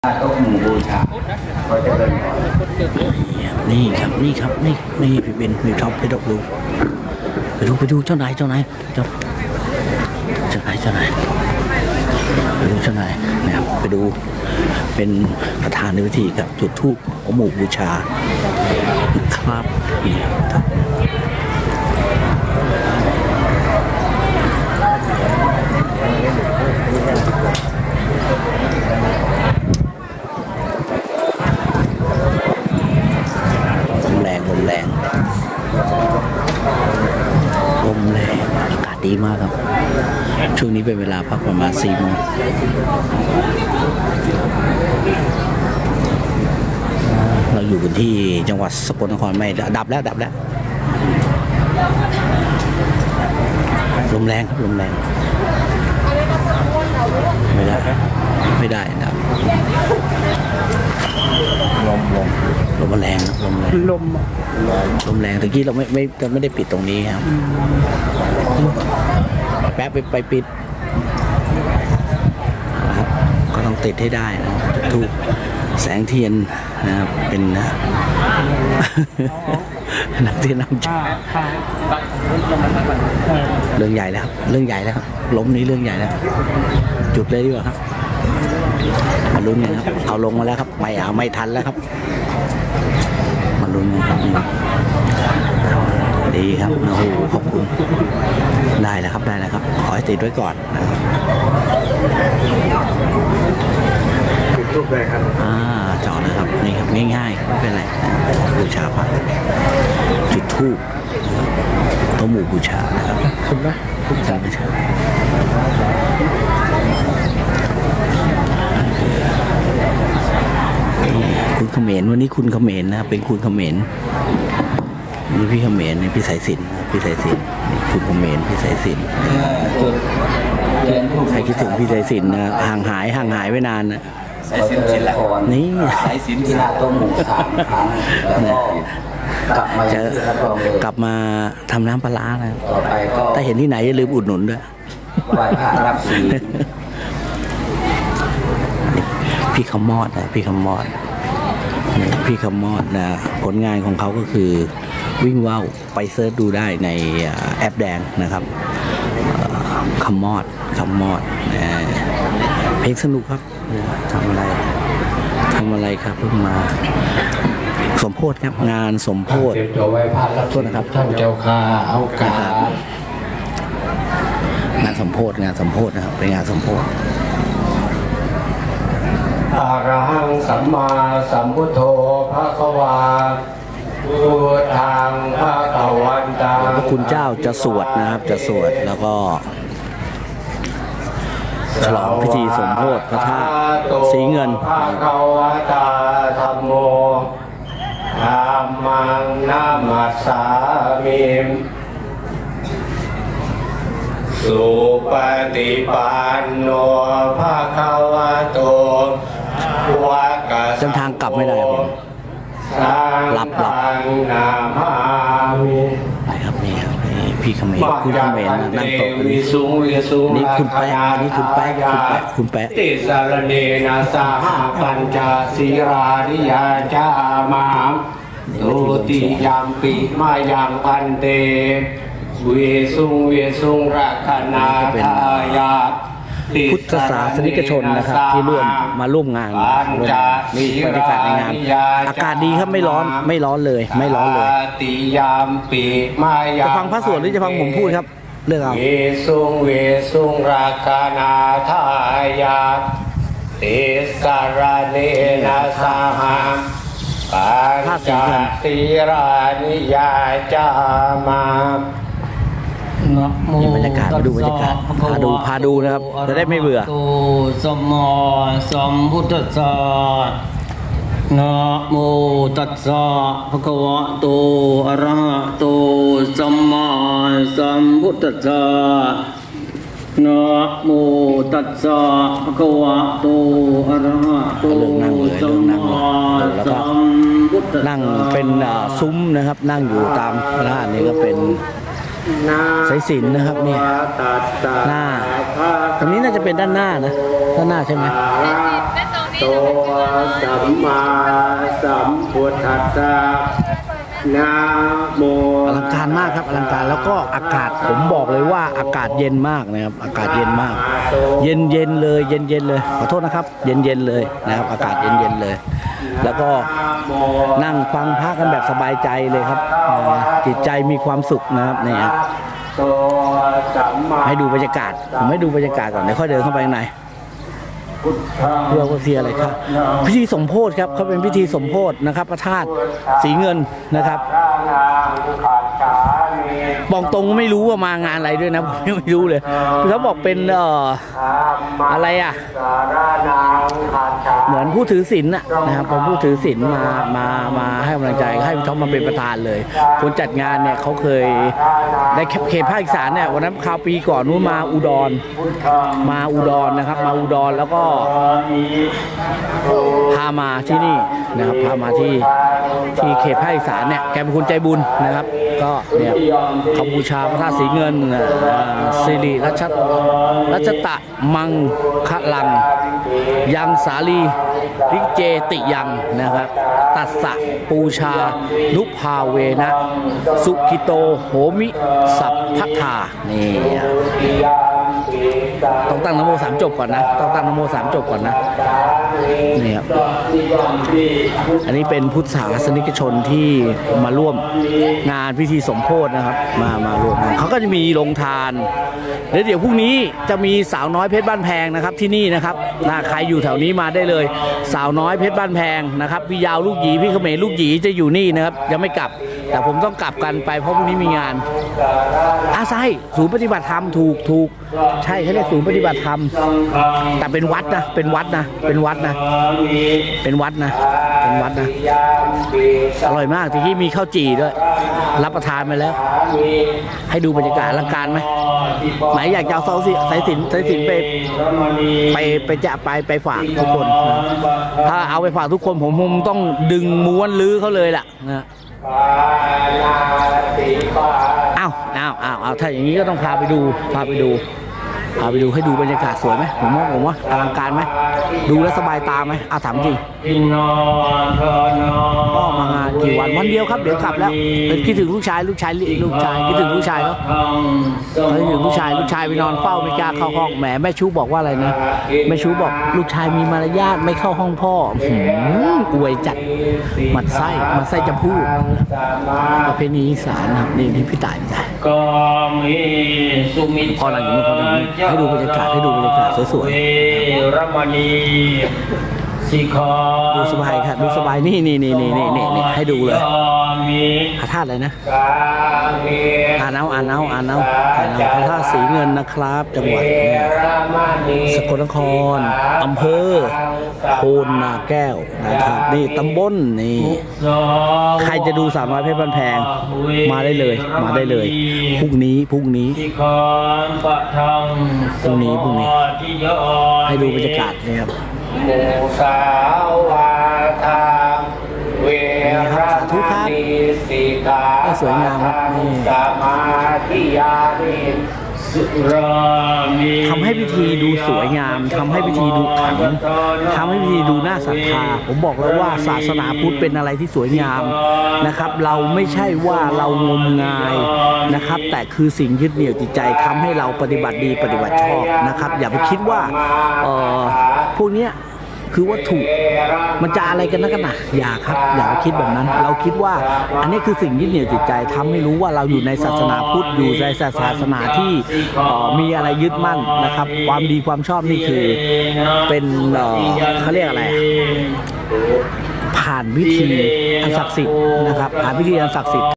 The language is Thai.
โต๊ะหมู่บูชาก็จะเป็นนี่ครับนี่ครับนี่นี่พี่เบนพี่ท็อปพี่ดอกดูไปดูไปดูเจ้านายเจ้านายเจ้าเจ้านายเจ้านายไปดูเจ้านายนะครับไปดูเป็นประธานในพิธีครับจุดธูปเอาหมู่บูชาครับนี่ครับ ดีมากครับ ช่วงนี้เป็นเวลาพักประมาณสี่โมงเราอยู่กันที่จังหวัดสกลนครไม่ดับแล้วดับแล้วลมแรงครับลมแรง ไม่ได้ ไม่ได้ดับลมลมลมมันแรงครับลมแรงลมอะลมแรงตะกี้เราไม่ไม่เราไม่ได้ปิดตรงนี้ครับ แป๊บไปไปปิดนะครับก็ต้องติดให้ได้นะครับจุดทูป แสงเทียนนะครับเป็นนักเทียนนำผ้าชาผ้าเออเรื่องใหญ่แล้วครับเรื่องใหญ่แล้วครับล้มนี้เรื่องใหญ่แล้ว จุดเลยดีกว่าครับมาลุ้นกันครับเอาลงมาแล้วครับไม่เอาไม่ทันแล้วครับ มาลุ้นกันครับดีครับโอ้โหขอบคุณได้แล้วครับได้แล้วครับ ขอให้ติดไว้ก่อนนะครับ จุดทูบเลยครับอ่าเจาะนะครับนี่ครับง่ายๆไม่เป็นไรบูชาพระจุดธูปต้มหมูบูชานะครับถูกไหมบูชาบูชาคุณเขมรวันนี้คุณเขมรนะครับเป็นคุณเขมรนี่พี่เขมรนี่พี่สายสินพี่สายสินคุณเขมรพี่สายสินใครคิดถึงพี่สายสินนะห่างหายห่างหายไปนานนะ สายสินศิลปรนี่สายสินที่หน้าโต๊ะหมู่สามครั้งแล้วก็กลับมาจะที่รับรองเลยกลับมาทำน้ำปลาร้านะต่อไปก็ถ้าเห็นที่ไหนอย่าลืมอุดหนุนด้วยไหว้พระรับศีลพี่คำมอดนะพี่คำมอดนี่พี่คำมอดนะผลงานของเขาก็คือวิ่งว่าวไปเซิร์ชดูได้ในอ่าแอปแดงนะครับเอ่อคำมอดคำมอดนะเพลงสนุกครับ ทำอะไรทำอะไรครับเพิ่งมา สมโพธครับงานสมโพธเตรียมตัวไว้พระรับโทษนะครับท่านเจ้าค่ะเอากาสงานสมโพธงานสมโพธนะครับเป็นงานสมโพธอะระหังสัมมาสัมพุทโธพระควาพุทธังพระกวันตังพระคุณเจ้าจะสวดนะครับ จะสวดแล้วก็ ฉลองพิธีสมโพธิพระธาตุสีเงินพระกวตาธรรมโมธรรมังนามัสสามิสุปฏิปันโนภาควะโตวะกะเส้นทางกลับไม่ได้ผมสังหลับหลับฆังนามามิ พี่เขมรคุณเขมรนะนั่งโต๊ะกันวินี่สุงวิสุงนี่คุณแป๊ะอันนี้คุณแป๊ะคุณแป๊ะคุณแป๊ะติสารเนนะสหปัญจศีราริยาจามาตุติยามปิมายังพันเตเวสุงเวสุงรักนาทายา พุทธศาสนิกชนนะครับ ที่ร่วมมาร่วมงานร่วมนี่บรรยากาศในงาน อากาศดีครับไม่ร้อนไม่ร้อนเลย ไม่ร้อนเลยติยามปีมายังจะฟังพระสวดหรือจะฟังผมพูดครับเลือกเอาเวสุงเวสุงราคานาทายาติสารเนนะสหังปัญจศีรานิยาจามา นะโมนี่บรรยากาศมาดูบรรยากาศพาดูพาดูนะครับ จะได้ไม่เบื่อโตสัมมาสัมพุทธัสสะนะโมตัสสะภะคะวะโตอะระหะโตสัมมาสัมพุทธัสสะนะโมตัสสะภะคะวะโตอะระหะโตเรื่องนั่งเลยสัเรื่มองนั่งมาเลยแล้วก็สัมพุทธัสสะนั่งเป็นอ่าซุ้มนะครับ นั่งอยู่ตามร้านนี้ก็เป็น สายสิญจนนะครับเนี่ยหน้า ตรงนี้น่าจะเป็นด้านหน้านะ ด้านหน้าใช่ไหมเล่นตรงนี้โตสัมมาสัมพุทธัสสะ นะโมอลังการมากครับอลังการแล้วก็อากาศผมบอกเลยว่าอากาศเย็นมากนะครับ อากาศเย็นมาก เย็นเย็นเลย เย็นเย็นเลยขอโทษนะครับ เย็นเย็นเลยนะครับ อากาศเย็นเย็นเลย แล้วก็นั่งฟังพระกันแบบสบายใจเลยครับจิตใจมีความสุขนะครับนี่ฮะโตสัมมาให้ดูบรรยากาศผมให้ดูบรรยากาศก่อนเดี๋ยวค่อยเดินเข้าไปข้างใน เพื่อว่าเพียอะไรครับ พิธีสมโพธิครับเขาเป็นพิธีสมโพธินะครับ พระธาตุสีเงินนะครับบอกตรงไม่รู้ว่ามางานอะไรด้วยนะผมไม่รู้เลยเขาบอกเป็นเอ่ออะไรอะเหมือนผู้ถือศีลน่ะนะครับเป็นผู้ถือศีลมามามาให้กำลังใจให้พี่ท็อปมาเป็นประธานเลย คนจัดงานเนี่ยเขาเคยได้เขตภาคอีสานเนี่ยวันนั้นคราวปีก่อนนู้นมาอุดร มาอุดรนะครับ มาอุดรแล้วก็พามาที่นี่นะครับพามาที่ที่เขตภาคอีสานเนี่ยแกเป็นคนใจบุญนะครับ ก็เนี่ยเขาบูชาพระธาตุสีเงินสิริรัชรัชตะมังคะลัง ยังสาลีริเจติยังนะครับ ตัสสะปูชานุภาเวนะ สุกิโตโหมิสัพพทานี่ ต้องตั้งนโมสามจบก่อนนะ ต้องตั้งนโมสามจบก่อนนะ นี่ครับ อันนี้เป็นพุทธศาสนิกชนที่มาร่วมงานพิธีสมโพธินะครับ มามาร่วมเขาก็จะมีโรงทานแล้วเดี๋ยวพรุ่งนี้จะมีสาวน้อยเพชรบ้านแพงนะครับที่นี่นะครับนะใครอยู่แถวนี้มาได้เลย สาวน้อยเพชรบ้านแพงนะครับ พี่ยาวลูกหยีพี่เขมรลูกหยีจะอยู่นี่นะครับ ยังไม่กลับ แต่ผมต้องกลับกันไปเพราะพรุ่งนี้มีงานอาใช่ศูนย์ปฏิบัติธรรมถูกถูกใช่เขาเรียกศูนย์ปฏิบัติธรรม แต่เป็นวัดนะ เป็นวัดนะ เป็นวัดนะ เป็นวัดนะ เป็นวัดนะ อร่อยมากทีนี้มีข้าวจี่ด้วย รับประทานไปแล้ว ให้ดูบรรยากาศอลังการไหมไหนอยากจะเอาเสาสิสายสินสายสินไปไปไปจะไปไปฝากทุกคน ถ้าเอาไปฝากทุกคนผมคงต้องดึงม้วนลื้อเขาเลยล่ะนะอ้าวอ้าวอ้าวถ้าอย่างนี้ก็ต้องพาไปดู พาไปดู พาไปดูให้ดูบรรยากาศสวยไหมผมว่าผมว่าอลังการไหมดูแล้วสบายตาไหมอะถามจริงอินนอทอนอก็มางานกี่วันวันเดียวครับเดี๋ยวกลับแล้วคิดถึงลูกชายลูกชายลูกชายคิดถึงลูกชายเขาะคิดถึงลูกชายลูกชายไปนอนเฝ้าไม่กล้าเข้าห้องแหมแม่ชูบอกว่าอะไรนะแม่ชูบอกลูกชายมีมารยาทไม่เข้าห้องพ่อหืมอวยจัดมัดไส้มัดไส้จะพูดประเพณีอีสานนะครับนี่นี่พี่ต่ายพี่ต่ายพอหลังจากนี้พอหลังจากนี้ให้ดูบรรยากาศให้ดูบรรยากาศสวยๆเวรมณีสิกขาดูสบายครับดูสบายนี่นี่นี่นี่นี่นี่นี่ให้ดูเลยมี พระธาตุอะไรนะอ่านเอาอ่านเอาอ่านเอาอ่านเอาพระธาตุสีเงินนะครับ จังหวัดสกลนครอำเภอโพนนาแก้วนะครับ นี่ตำบลนี่ ใครจะดูสาวน้อยเพชรบ้านแพง มาได้เลย มาได้เลยพรุ่งนี้พรุ่งนี้สิกขาปะทังพรุ่งนี้พรุ่งนี้ที่ยอให้ดูบรรยากาศนี่ครับโมสาวาท กขาสวยงามครับนี่ทำให้พิธีดูสวยงามทำให้พิธีดูขลังทำให้พิธีดูน่าศรัทธาผมบอกแล้วว่าศาสนาพุทธเป็นอะไรที่สวยงามนะครับ เราไม่ใช่ว่าเรางมงายนะครับ แต่คือสิ่งยึดเหนี่ยวจิตใจทำให้เราปฏิบัติดีปฏิบัติชอบนะครับ อย่าไปคิดว่าเออพวกเนี้ย คือวัตถุมันจะอะไรกันนักกันหนาอย่าครับ อย่าคิดแบบนั้น เราคิดว่าอันนี้คือสิ่งยึดเหนี่ยวจิตใจทำให้รู้ว่าเราอยู่ในศาสนาพุทธอยู่ในศาสนาที่มีอะไรยึดมั่นนะครับ ความดีความชอบนี่คือเป็นเขาเรียกอะไรผ่านวิธีอันศักดิ์สิทธิ์นะครับผ่านวิธีอันศักดิ์สิทธิ์